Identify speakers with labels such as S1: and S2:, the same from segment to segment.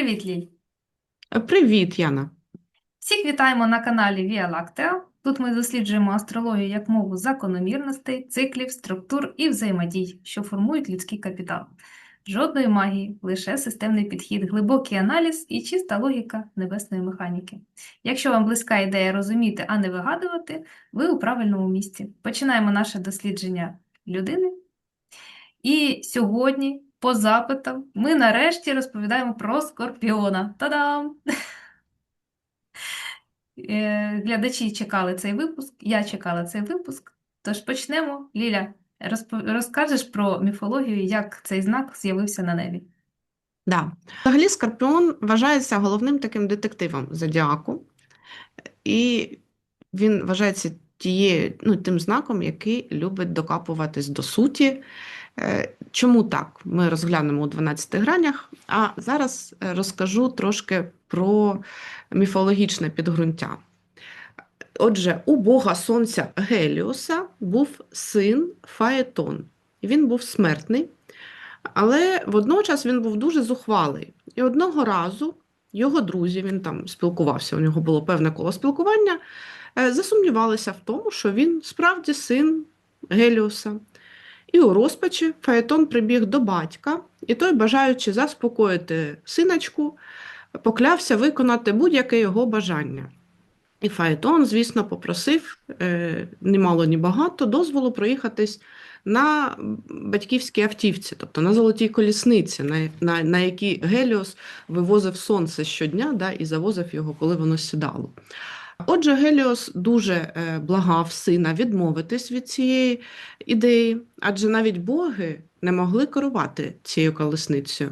S1: Привіт, Ліль!
S2: Привіт, Яна.
S1: Всіх вітаємо на каналі Віа Лактеа. Тут ми досліджуємо астрологію як мову закономірностей, циклів, структур і взаємодій, що формують людський капітал. Жодної магії, лише системний підхід, глибокий аналіз і чиста логіка небесної механіки. Якщо вам близька ідея розуміти, а не вигадувати, ви у правильному місці. Починаємо наше дослідження людини. І сьогодні, по запитам, ми нарешті розповідаємо про Скорпіона. Та-дам! Е, Глядачі чекали цей випуск, я чекала цей випуск. Тож почнемо. Ліля, розкажеш про міфологію, як цей знак з'явився на небі.
S2: Да. Взагалі, Скорпіон вважається головним таким детективом зодіаку, і він вважається тією, ну, тим знаком, який любить докапуватись до суті. Е, Чому так? Ми розглянемо у 12 гранях, а зараз е, розкажу трошки про міфологічне підґрунтя. Отже, у бога сонця Геліоса був син Фаетон. Він був смертний, але водночас він був дуже зухвалий. І одного разу його друзі, він там спілкувався, у нього було певне коло спілкування, е, засумнівалися в тому, що він справді син Геліоса. І у розпачі Фаетон прибіг до батька, і той, бажаючи заспокоїти синочку, поклявся виконати будь-яке його бажання. І Фаетон, звісно, попросив е, ні мало, ні багато дозволу проїхатись на батьківській автівці, тобто на золотій колісниці, на, на, на якій Геліос вивозив сонце щодня да, і завозив його, коли воно сідало. Отже, Геліос дуже е, благав сина відмовитись від цієї ідеї, адже навіть боги не могли керувати цією колесницею.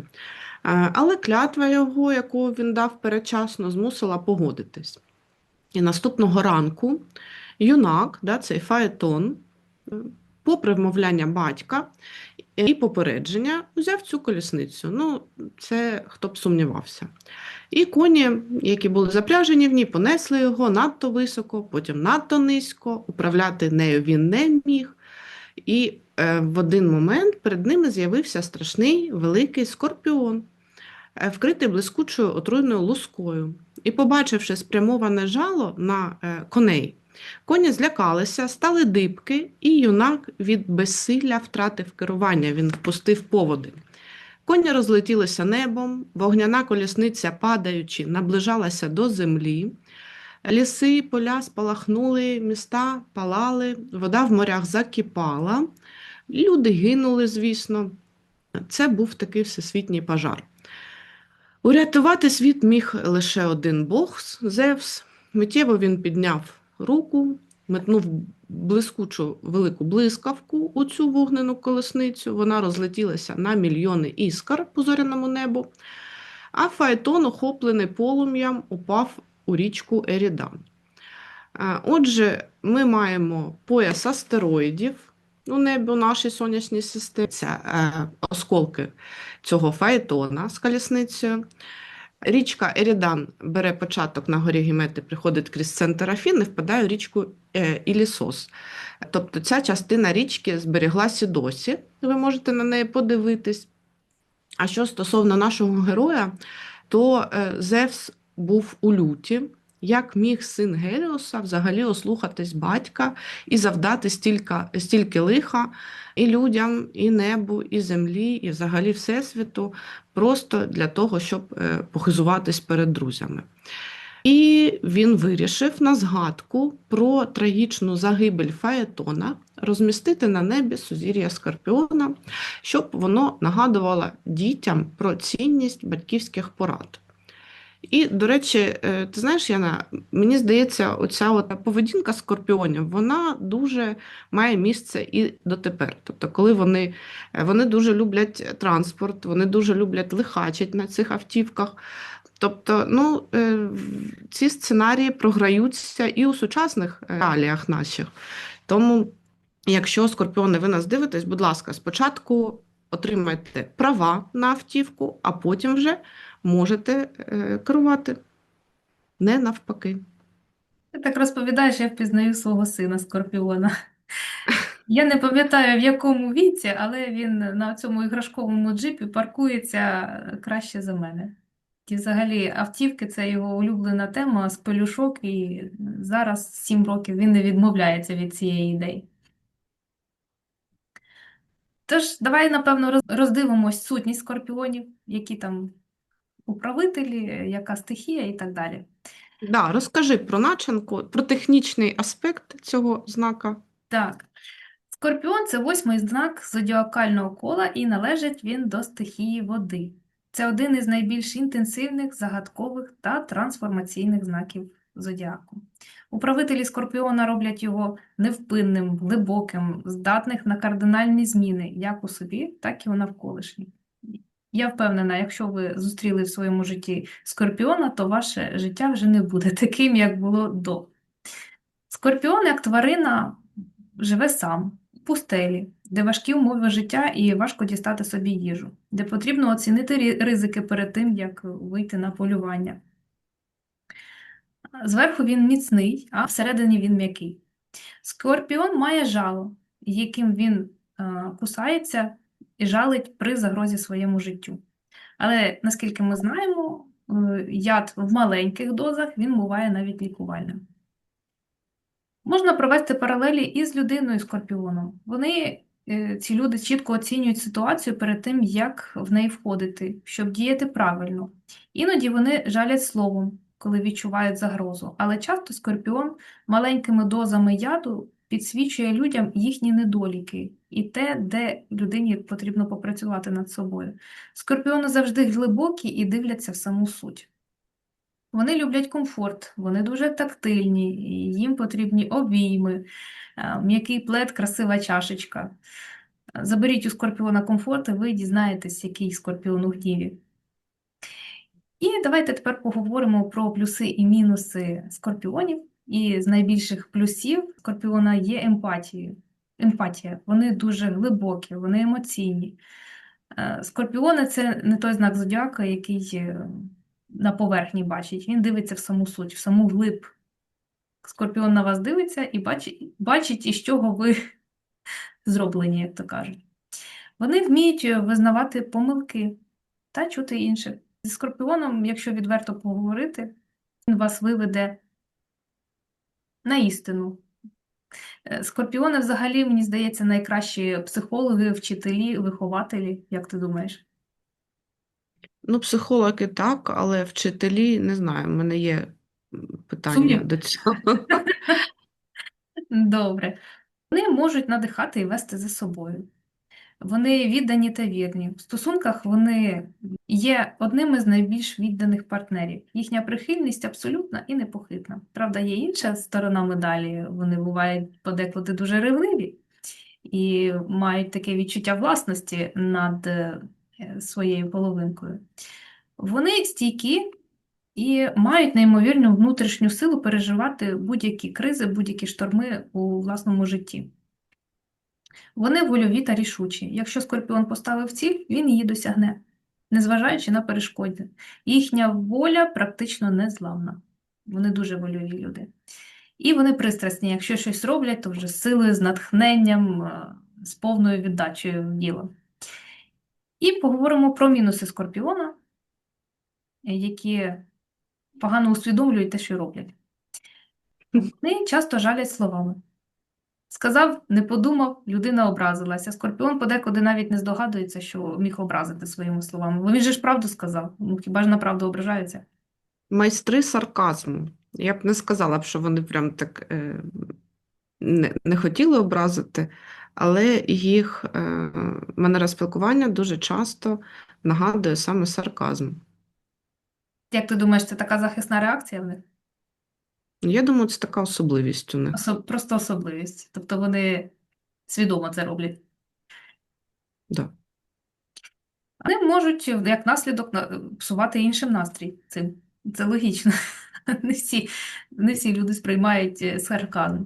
S2: Е, Але клятва його, яку він дав передчасно, змусила погодитись. І наступного ранку юнак, да, цей Фаетон, е, попри вмовляння батька і попередження, взяв цю колісницю. Ну, це хто б сумнівався. І коні, які були запряжені в ній, понесли його надто високо, потім надто низько, управляти нею він не міг. І е, в один момент перед ними з'явився страшний великий скорпіон, е, вкритий блискучою отруйною лускою. І, побачивши спрямоване жало на е, коней, коні злякалися, стали дибки, і юнак від безсилля втратив керування, він впустив поводи. Коні розлетілися небом, вогняна колісниця, падаючи, наближалася до землі. Ліси, поля спалахнули, міста палали, вода в морях закипала, люди гинули, звісно. Це був такий всесвітній пожар. Урятувати світ міг лише один бог Зевс. Миттєво він підняв руку, метнув блискучу велику блискавку у цю вогнену колесницю. Вона розлетілася на мільйони іскор по зоряному небу, а Фаетон, охоплений полум'ям, упав у річку Ерідан. Отже, ми маємо пояс астероїдів у небі у нашій сонячній системі. Е, осколки цього Фаетона з колісницею. Річка Ерідан бере початок на горі Гімети, приходить крізь центр Афін і впадає в річку е, Ілісос. Тобто ця частина річки збереглася досі, ви можете на неї подивитись. А що стосовно нашого героя, то е, Зевс був у люті. Як міг син Геліоса взагалі ослухатись батька і завдати стільки, стільки лиха і людям, і небу, і землі, і взагалі Всесвіту, просто для того, щоб е, похизуватись перед друзями. І він вирішив на згадку про трагічну загибель Фаетона розмістити на небі сузір'я Скорпіона, щоб воно нагадувало дітям про цінність батьківських порад. І, до речі, е, ти знаєш, Яна, мені здається, оця от поведінка скорпіонів, вона дуже має місце і дотепер. Тобто, коли вони, е, вони дуже люблять транспорт, вони дуже люблять лихачить на цих автівках. Тобто, ну, е, ці сценарії програються і у сучасних реаліях наших. Тому, якщо скорпіони, ви нас дивитесь, будь ласка, спочатку отримайте права на автівку, а потім вже можете е, керувати. Не навпаки.
S1: Ти так розповідаєш, я впізнаю свого сина Скорпіона. Я не пам'ятаю, в якому віці, але він на цьому іграшковому джипі паркується краще за мене. І взагалі автівки це його улюблена тема з і зараз 7 років він не відмовляється від цієї ідеї. Тож, давай, напевно, роздивимось сутність скорпіонів, які там управителі, яка стихія і так далі.
S2: Да, розкажи про начинку, про технічний аспект цього знака.
S1: Так, Скорпіон це восьмий знак зодіакального кола і належить він до стихії води. Це один із найбільш інтенсивних, загадкових та трансформаційних знаків зодіаку. Управителі Скорпіона роблять його невпинним, глибоким, здатних на кардинальні зміни як у собі, так і у навколишніх. Я впевнена, якщо ви зустріли в своєму житті Скорпіона, то ваше життя вже не буде таким, як було до. Скорпіон, як тварина, живе сам, у пустелі, де важкі умови життя і важко дістати собі їжу, де потрібно оцінити ризики перед тим, як вийти на полювання. Зверху він міцний, а всередині він м'який. Скорпіон має жало, яким він е, кусається і жалить при загрозі своєму життю. Але наскільки ми знаємо, е, яд в маленьких дозах він буває навіть лікувальним. Можна провести паралелі із людиною скорпіоном. Вони, е, ці люди, чітко оцінюють ситуацію перед тим, як в неї входити, щоб діяти правильно. Іноді вони жалять словом, коли відчувають загрозу, але часто скорпіон маленькими дозами яду підсвічує людям їхні недоліки і те, де людині потрібно попрацювати над собою. Скорпіони завжди глибокі і дивляться в саму суть. Вони люблять комфорт, вони дуже тактильні, їм потрібні обійми, е, м'який плед, красива чашечка. Заберіть у скорпіона комфорт, і ви дізнаєтесь, який скорпіон у гніві. І давайте тепер поговоримо про плюси і мінуси скорпіонів. І з найбільших плюсів скорпіона є емпатією. Емпатія. Вони дуже глибокі, вони емоційні. Е, Скорпіони це не той знак зодіака, який е, на поверхні бачить. Він дивиться в саму суть, в саму глиб. Скорпіон на вас дивиться і бачить, бачить, із чого ви зроблені, як то кажуть. Вони вміють е, визнавати помилки та чути інших. Зі скорпіоном, якщо відверто поговорити, він вас виведе на істину. Е, Скорпіони взагалі, мені здається, найкращі психологи, вчителі, вихователі. Як ти думаєш?
S2: Ну, психологи так, але вчителі не знаю, в мене є питання
S1: Сумнів?
S2: до цього.
S1: Добре. Вони можуть надихати і вести за собою. Вони віддані та вірні. В стосунках вони є одним із найбільш відданих партнерів. Їхня прихильність абсолютна і непохитна. Правда, є інша сторона медалі. Вони бувають подекуди дуже ревниві і мають таке відчуття власності над е, своєю половинкою. Вони стійкі і мають неймовірну внутрішню силу переживати будь-які кризи, будь-які шторми у власному житті. Вони вольові та рішучі. Якщо скорпіон поставив ціль, він її досягне, незважаючи на перешкоди. Їхня воля практично незламна. Вони дуже вольові люди. І вони пристрасні. Якщо щось роблять, то вже з силою, з натхненням, е, з повною віддачею в діло. І поговоримо про мінуси скорпіона, які погано усвідомлюють те, що роблять. Вони часто жалять словами. Сказав, не подумав, людина образилася. Скорпіон подекуди навіть не здогадується, що міг образити своїми словами. Бо він же ж правду сказав. Ну, хіба ж на правду ображаються?
S2: Майстри сарказму. Я б не сказала б, що вони прям так е, не, не хотіли образити, але їх е, манера спілкування дуже часто нагадує саме сарказм.
S1: Як ти думаєш, це така захисна реакція в них?
S2: Я думаю, це така особливість у них.
S1: Осо- Просто особливість. Тобто вони свідомо це роблять.
S2: Да.
S1: Вони можуть, як наслідок, на- псувати іншим настрій цим. Це логічно. Не всі, не всі люди сприймають е, сарказм.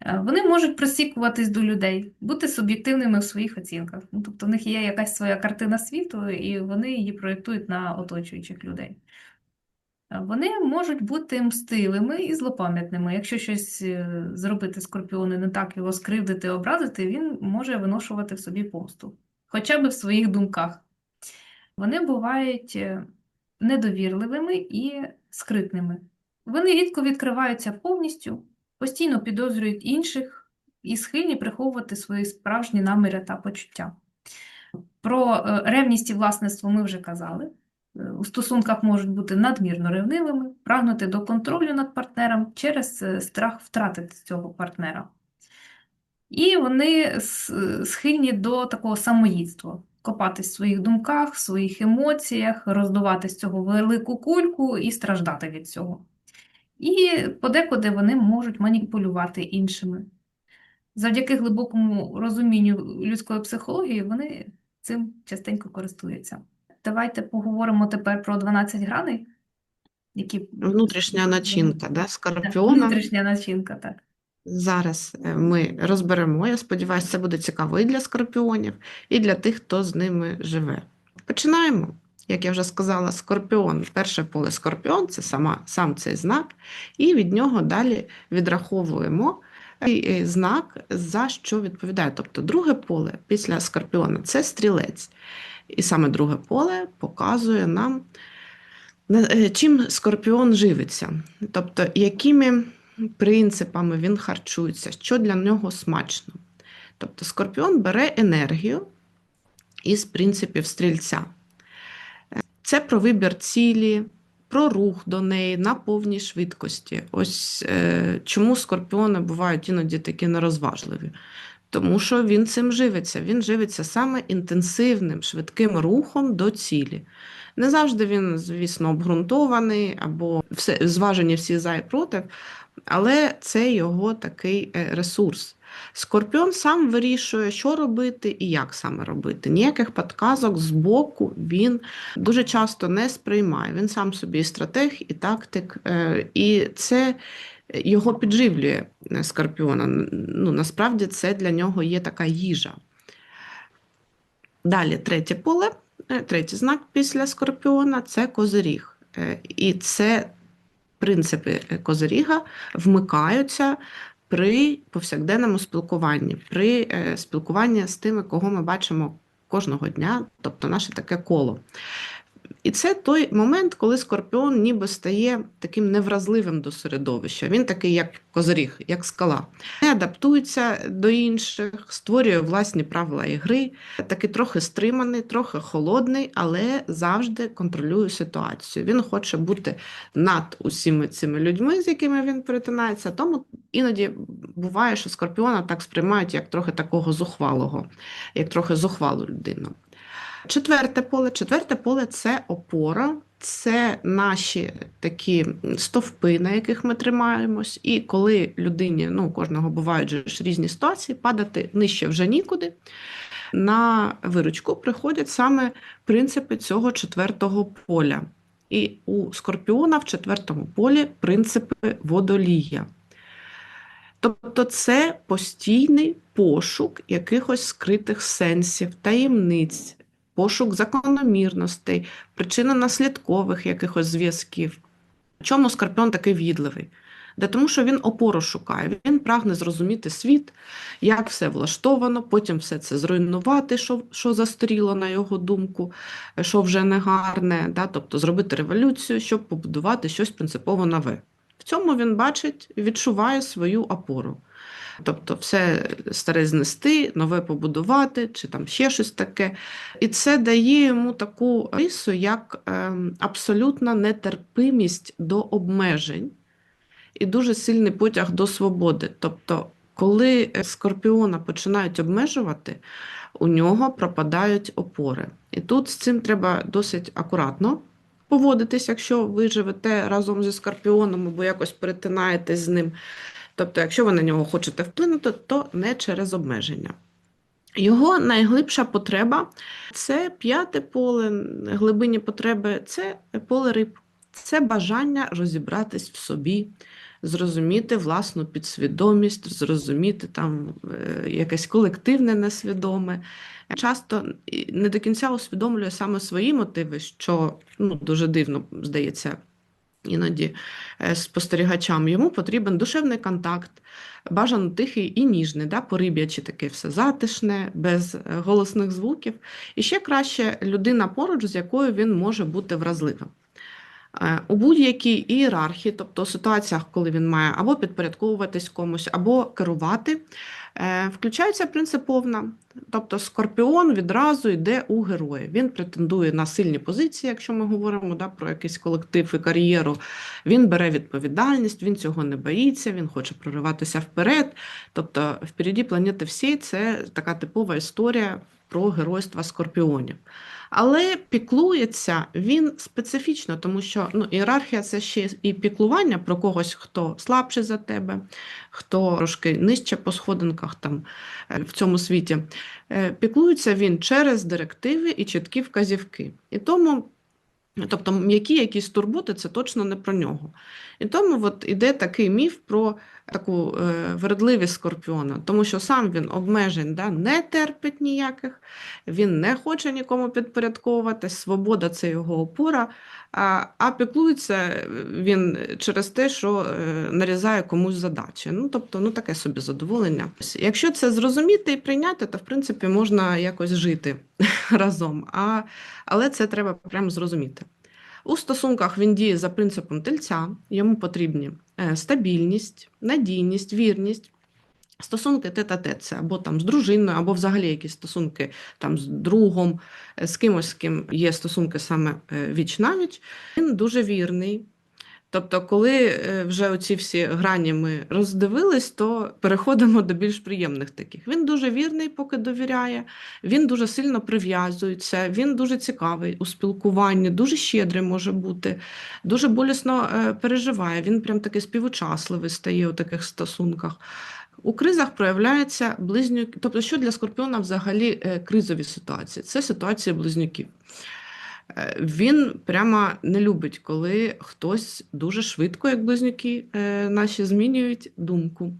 S1: Е, Вони можуть просікуватись до людей, бути суб'єктивними в своїх оцінках. Ну, тобто в них є якась своя картина світу, і вони її проєктують на оточуючих людей. Вони можуть бути мстивими і злопам'ятними. Якщо щось е, зробити скорпіони не так, його скривдити, образити, він може виношувати в собі помсту, хоча б в своїх думках. Вони бувають е, недовірливими і скритними. Вони рідко відкриваються повністю, постійно підозрюють інших і схильні приховувати свої справжні наміри та почуття. Про е, ревність і власництво ми вже казали. Е, У стосунках можуть бути надмірно ревнивими, прагнути до контролю над партнером через е, страх втратити цього партнера. І вони схильні до такого самоїдства, копатись в своїх думках, в своїх емоціях, роздувати з цього велику кульку і страждати від цього. І подекуди вони можуть маніпулювати іншими. Завдяки глибокому розумінню людської психології вони цим частенько користуються. Давайте поговоримо тепер про 12 граней, які
S2: Внутрішня начинка, да,
S1: Так,
S2: скорпіона.
S1: внутрішня начинка, так.
S2: Зараз е, ми розберемо. Я сподіваюся, це буде цікаво і для скорпіонів, і для тих, хто з ними живе. Починаємо. Як я вже сказала, скорпіон, перше поле скорпіон це сама, сам цей знак, і від нього далі відраховуємо цей е, знак, за що відповідає. Тобто друге поле після скорпіона це стрілець. І саме друге поле показує нам, е, чим скорпіон живиться, тобто якими принципами він харчується, що для нього смачно. Тобто скорпіон бере енергію із принципів стрільця. Це про вибір цілі, про рух до неї на повній швидкості. Ось е, чому скорпіони бувають іноді такі нерозважливі. Тому що він цим живиться. Він живиться саме інтенсивним, швидким рухом до цілі. Не завжди він, звісно, обґрунтований або все, зважені всі за і проти, але це його такий е, ресурс. Скорпіон сам вирішує, що робити і як саме робити. Ніяких підказок з боку він дуже часто не сприймає. Він сам собі і стратег, і тактик, е, і це його підживлює е, скорпіона. Ну, насправді це для нього є така їжа. Далі третє поле, е, третій знак після скорпіона це козиріг. Е, І це принципи козиріга вмикаються при повсякденному спілкуванні, при спілкуванні з тими, кого ми бачимо кожного дня, тобто наше таке коло. І це той момент, коли скорпіон ніби стає таким невразливим до середовища. Він такий, як козиріг, як скала. Не адаптується до інших, створює власні правила ігри, такий трохи стриманий, трохи холодний, але завжди контролює ситуацію. Він хоче бути над усіма цими людьми, з якими він перетинається. Тому іноді буває, що скорпіона так сприймають як трохи такого зухвалого, як трохи зухвалу людину. Четверте поле. Четверте поле це опора, це наші такі стовпи, на яких ми тримаємось. І коли людині, ну, кожного бувають ж різні ситуації, падати нижче вже нікуди. На виручку приходять саме принципи цього четвертого поля. І у скорпіона в четвертому полі принципи водолія. Тобто це постійний пошук якихось скритих сенсів, таємниць, пошук закономірностей, причинно-наслідкових якихось зв'язків. Чому скорпіон такий відливий? Де тому, що він опору шукає, він прагне зрозуміти світ, як все влаштовано, потім все це зруйнувати, що, що застаріло на його думку, що вже не гарне, да? тобто зробити революцію, щоб побудувати щось принципово нове. В цьому він бачить відчуває свою опору. Тобто все старе знести, нове побудувати, чи там ще щось таке. І це дає йому таку рису, як ем, абсолютна нетерпимість до обмежень і дуже сильний потяг до свободи. Тобто, коли скорпіона починають обмежувати, у нього пропадають опори. І тут з цим треба досить акуратно поводитись, якщо ви живете разом зі скорпіоном або якось перетинаєтесь з ним. Тобто, якщо ви на нього хочете вплинути, то не через обмеження. Його найглибша потреба це п'яте поле глибині потреби, це поле риб, це бажання розібратись в собі, зрозуміти власну підсвідомість, зрозуміти там е, якесь колективне несвідоме. Часто не до кінця усвідомлює саме свої мотиви, що ну, дуже дивно здається іноді е, спостерігачам. Йому потрібен душевний контакт, бажано тихий і ніжний, да, пориб'ячи таке все затишне, без е, голосних звуків. І ще краще людина поруч, з якою він може бути вразливим. Е, У будь-якій ієрархії, тобто ситуаціях, коли він має або підпорядковуватись комусь, або керувати, е, включається принциповна. Тобто скорпіон відразу йде у героя. Він претендує на сильні позиції, якщо ми говоримо да, про якийсь колектив і кар'єру. Він бере відповідальність, він цього не боїться, він хоче прориватися вперед. Тобто, впереді планети всі це така типова історія про геройство скорпіонів. Але піклується він специфічно, тому що ну, ієрархія це ще і піклування про когось, хто слабший за тебе, хто трошки нижче по сходинках там е, в цьому світі. Е, Піклується він через директиви і чіткі вказівки. І тому, тобто, м'які якісь турботи це точно не про нього. І тому от іде такий міф про таку е, вередливість скорпіона, тому що сам він обмежень да, не терпить ніяких, він не хоче нікому підпорядковуватись, свобода це його опора, а, а піклується він через те, що е, нарізає комусь задачі. Ну, тобто, ну таке собі задоволення. Якщо це зрозуміти і прийняти, то в принципі можна якось жити разом. А, але це треба прямо зрозуміти. У стосунках він діє за принципом тельця, йому потрібні е, стабільність, надійність, вірність. Стосунки тет-а-тет, це або там з дружиною, або взагалі якісь стосунки там з другом, е, з кимось, з ким є стосунки саме е, віч-навіч. Він дуже вірний. Тобто, коли е, вже оці всі грані ми роздивились, то переходимо до більш приємних таких. Він дуже вірний, поки довіряє, він дуже сильно прив'язується, він дуже цікавий у спілкуванні, дуже щедрий може бути, дуже болісно е, переживає. Він прям такий співучасливий стає у таких стосунках. У кризах проявляється близнюки. Тобто, що для скорпіона взагалі е, кризові ситуації? Це ситуація близнюків. Е, Він прямо не любить, коли хтось дуже швидко, як близнюки е, наші, змінюють думку.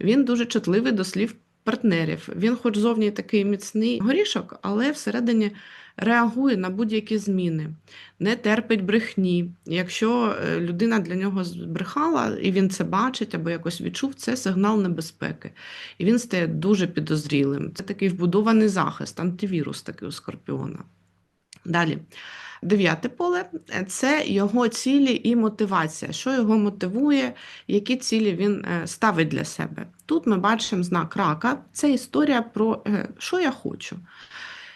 S2: Він дуже чутливий до слів партнерів. Він, хоч зовні такий міцний горішок, але всередині реагує на будь-які зміни, не терпить брехні. Якщо е, людина для нього збрехала, і він це бачить або якось відчув, це сигнал небезпеки. І він стає дуже підозрілим. Це такий вбудований захист, антивірус такий у скорпіона. Далі. Дев'яте поле це його цілі і мотивація. Що його мотивує, які цілі він е, ставить для себе. Тут ми бачимо знак рака. Це історія про е, що я хочу.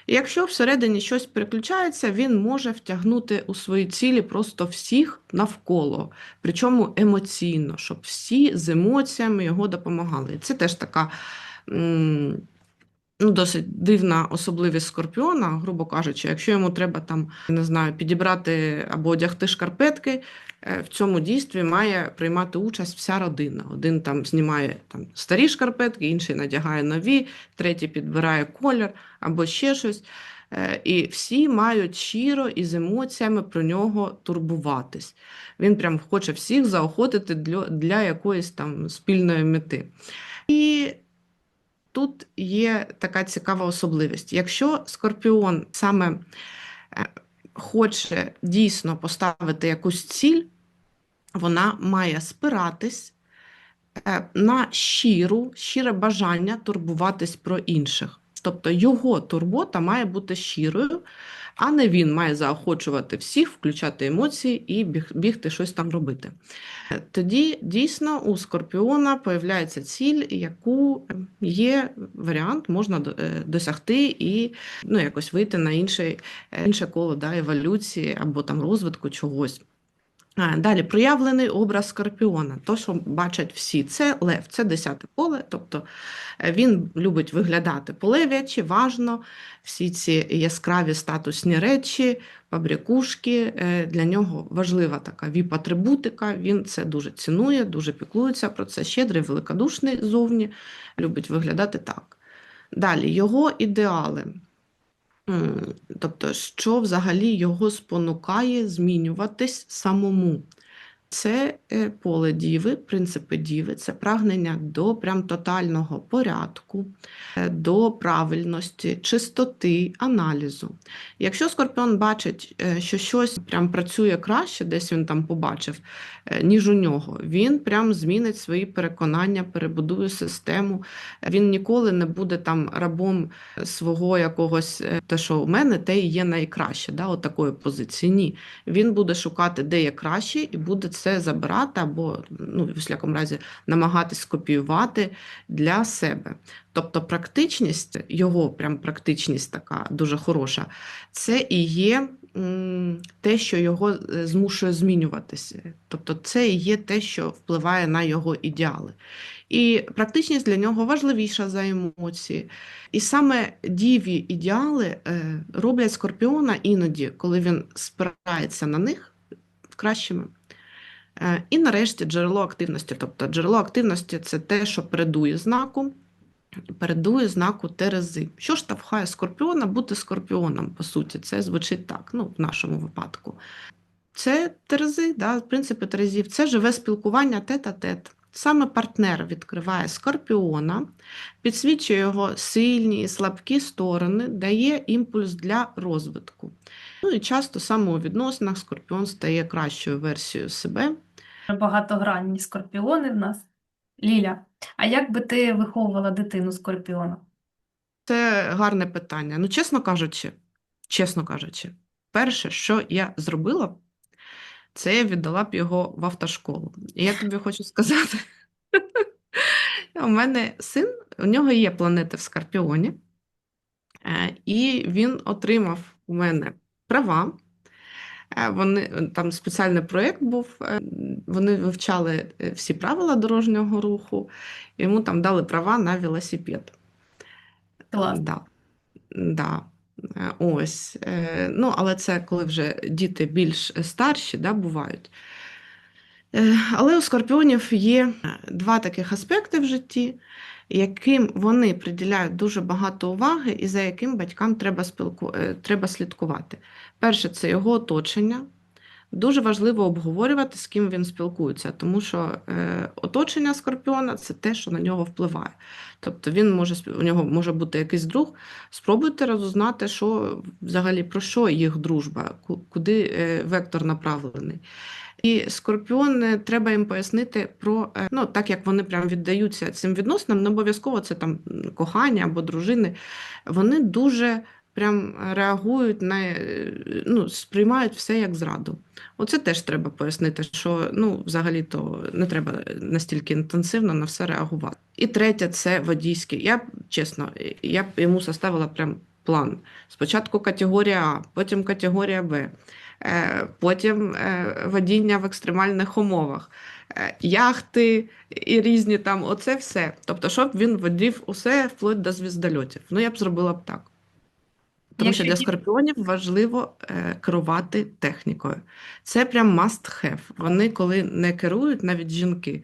S2: Якщо всередині щось переключається, він може втягнути у свої цілі просто всіх навколо, причому емоційно, щоб всі з емоціями його допомагали. Це теж така. Ну, досить дивна особливість скорпіона, грубо кажучи, якщо йому треба там, не знаю, підібрати або одягти шкарпетки, е, в цьому дійстві має приймати участь вся родина. Один там знімає там старі шкарпетки, інший надягає нові, третій підбирає колір або ще щось. Е, І всі мають щиро і з емоціями про нього турбуватись. Він прям хоче всіх заохотити для, для якоїсь там спільної мети. І тут є така цікава особливість. Якщо скорпіон саме е, хоче дійсно поставити якусь ціль, вона має спиратись е, на щиру, щире бажання турбуватись про інших. Тобто його турбота має бути щирою, а не він має заохочувати всіх, включати емоції і біг- бігти щось там робити. Тоді дійсно у скорпіона появляється ціль, яку є варіант, можна е, досягти і ну, якось вийти на інше, інше коло да, еволюції або там розвитку чогось. Далі проявлений образ скорпіона. То, що бачать всі, це лев, це десяте поле. Тобто е, він любить виглядати полев'ячі, важно, всі ці яскраві статусні речі, пабрякушки. е, Для нього важлива така віп-атрибутика. Він це дуже цінує, дуже піклується про це. Щедрий, великодушний зовні, любить виглядати так. Далі його ідеали. Тобто, що взагалі його спонукає змінюватись самому? Це е, поле діви, принципи діви, це прагнення до прям тотального порядку, е, до правильності, чистоти, аналізу. Якщо скорпіон бачить, е, що щось прям працює краще, десь він там побачив, ніж у нього, він прям змінить свої переконання, перебудує систему. Він ніколи не буде там рабом свого якогось, те, що у мене, те і є найкраще, да, от такої позиції. Ні. Він буде шукати, де є краще, і буде це забирати або, ну, в всякому разі, намагатись скопіювати для себе. Тобто практичність, його прям практичність така дуже хороша, це і є те, що його е, змушує змінюватися. Тобто це і є те, що впливає на його ідеали. І практичність для нього важливіша за емоції. І саме діві ідеали е, роблять скорпіона іноді, коли він спирається на них кращими. Е, І нарешті джерело активності. Тобто джерело активності це те, що передує знаку, передує знаку Терези. Що штовхає скорпіона бути скорпіоном, по суті, це звучить так, ну, в нашому випадку. Це Терези, да, принципи Терезів, це живе спілкування тет-а-тет. Саме партнер відкриває скорпіона, підсвічує його сильні і слабкі сторони, дає імпульс для розвитку. Ну і часто саме у відносинах скорпіон стає кращою версією себе.
S1: Багатогранні скорпіони в нас. Ліля, а як би ти виховувала дитину скорпіона?
S2: Це гарне питання. Ну, чесно кажучи, чесно кажучи, перше, що я зробила, це я віддала б його в автошколу. І я тобі хочу сказати, у мене син, у нього є планети в Скорпіоні, е, і він отримав у мене права. Е, Вони там спеціальний проєкт був. е, Вони вивчали е, всі правила дорожнього руху, йому там дали права на велосипед.
S1: Клас.
S2: Да. Да. Е, Ось. Е, Ну, але це коли вже діти більш старші, да, бувають. Е, Але у скорпіонів є два таких аспекти в житті, яким вони приділяють дуже багато уваги і за яким батькам треба, спілку... е, треба слідкувати. Перше, це його оточення. Дуже важливо обговорювати, з ким він спілкується, тому що е, оточення скорпіона це те, що на нього впливає. Тобто він може у нього може бути якийсь друг. Спробуйте розузнати, що взагалі про що їх дружба, куди е, вектор направлений. І скорпіон е, треба їм пояснити про е, ну, так як вони прям віддаються цим відносинам, не обов'язково це там кохання або дружини. Вони дуже прям реагують на е, ну, сприймають все як зраду. Оце теж треба пояснити, що ну, взагалі-то не треба настільки інтенсивно на все реагувати. І третє це водійське. Я чесно, я б йому составила прям план. Спочатку категорія А, потім категорія Б, е, потім е, водіння в екстремальних умовах, яхти і різні там, оце все. Тобто, щоб він водів усе вплоть до звіздольотів. Ну, я б зробила б так. Тому що для скорпіонів важливо е, керувати технікою. Це прям must have. Вони, коли не керують, навіть жінки,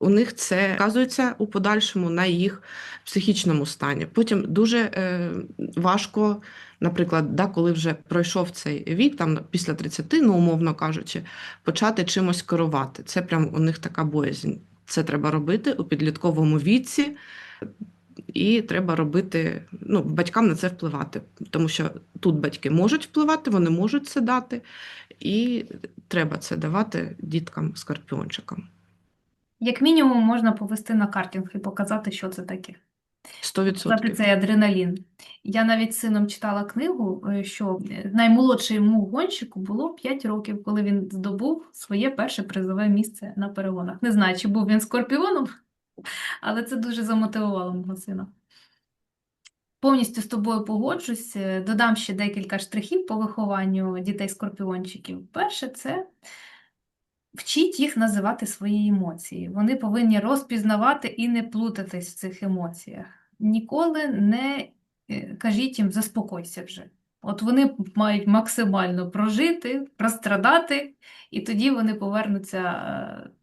S2: у них це вказується у подальшому на їх психічному стані. Потім дуже е, важко, наприклад, да, коли вже пройшов цей вік, там після 30, ну умовно кажучи, почати чимось керувати. Це прям у них така боязнь. Це треба робити у підлітковому віці. І треба робити, ну, батькам на це впливати, тому що тут батьки можуть впливати, вони можуть це дати, і треба це давати діткам скорпіончикам.
S1: Як мінімум, можна повести на картинг і показати, що це таке.
S2: 100%.
S1: Показати цей адреналін. Я навіть з сином читала книгу, е, що наймолодшому гонщику було 5 років, коли він здобув своє перше призове місце на перегонах. Не знаю, чи був він скорпіоном, але це дуже замотивувало мого сина. Повністю з тобою погоджусь. Е, Додам ще декілька штрихів по вихованню дітей-скорпіончиків. Перше, це вчіть їх називати свої емоції. Вони повинні розпізнавати і не плутатись в цих емоціях. Ніколи не е, кажіть їм заспокойся вже. От вони мають максимально прожити, прострадати, і тоді вони повернуться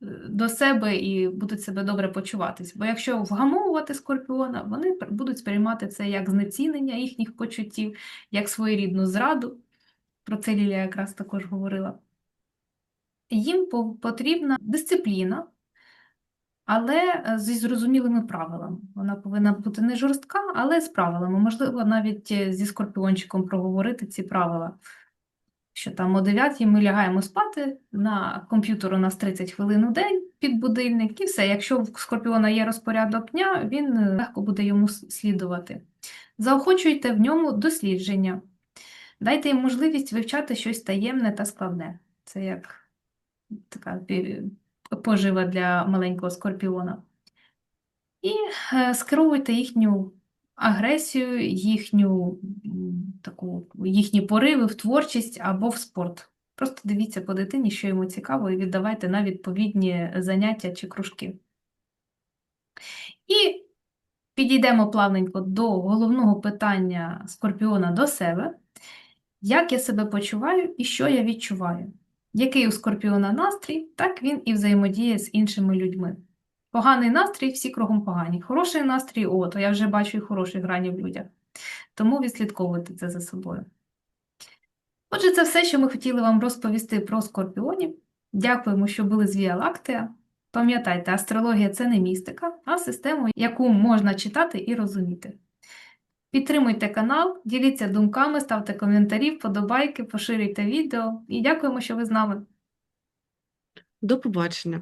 S1: е, до себе і будуть себе добре почуватись. Бо якщо вгамовувати скорпіона, вони будуть сприймати це як знецінення їхніх почуттів, як своєрідну зраду. Про це Лілія якраз також говорила. їм потрібна дисципліна, але е, зі зрозумілими правилами. Вона повинна бути не жорстка, але з правилами. Можливо, навіть е, зі скорпіончиком проговорити ці правила. Що там о 9 ми лягаємо спати, на комп'ютер у нас 30 хвилин у день під будильник, і все. Якщо в скорпіона є розпорядок дня, він е, легко буде йому слідувати. Заохочуйте в ньому дослідження. Дайте їм можливість вивчати щось таємне та складне. Це як така пожива для маленького скорпіона. І е, скеровуйте їхню агресію, їхню таку, їхні пориви в творчість або в спорт. Просто дивіться по дитині, що йому цікаво, і віддавайте на відповідні заняття чи кружки. І підійдемо плавненько до головного питання скорпіона до себе. Як я себе почуваю і що я відчуваю? Який у скорпіона настрій, так він і взаємодіє з іншими людьми. Поганий настрій всі кругом погані. Хороший настрій, о, то я вже бачу і хороші грані в людях. Тому відслідковуйте це за собою. Отже, це все, що ми хотіли вам розповісти про скорпіонів. Дякуємо, що були з Віа Пам'ятайте, астрологія це не містика, а система, яку можна читати і розуміти. Підтримуйте канал, діліться думками, ставте коментарі, вподобайки, поширюйте відео. І дякуємо, що ви з нами.
S2: До побачення.